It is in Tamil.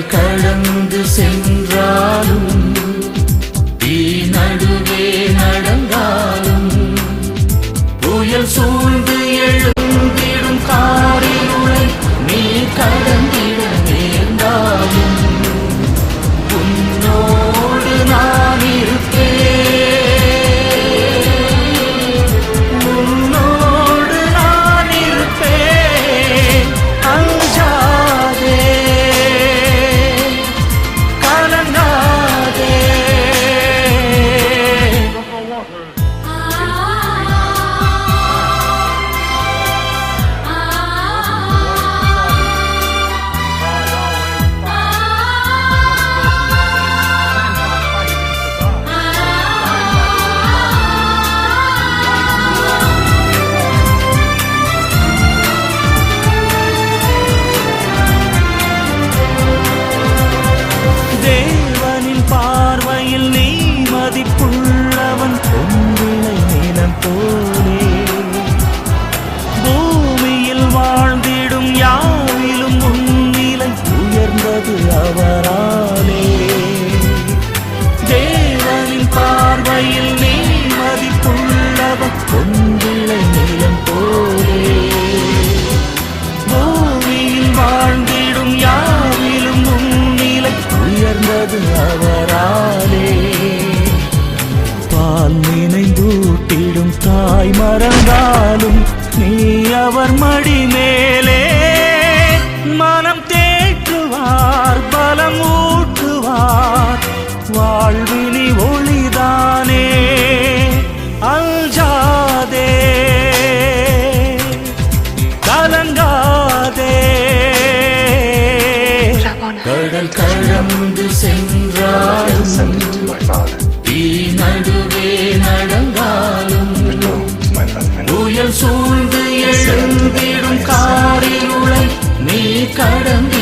கடல் கடந்து சென்று உயர்ந்தது அவரானே தேவனின் பார்வையில் நீ மதிப்புள்ளவன் பொன்விளை நிலம் போலே. பூமியில் வாழ்ந்திடும் யாவிலும் உன்னிலை உயர்ந்தது அவராலே. பால் நினைந்தூட்டிடும் தாய் மறந்தாலும் நீ அவர் மடிமே வாழ்வினி ஒளிதானே? அஞ்சாதே கலங்காதே. கடல் கடந்து சென்றாலும் நடுவே நடந்தாலும் புயல் சூழ்ந்து எழுந்திடும் காரிருளை நீ கடந்து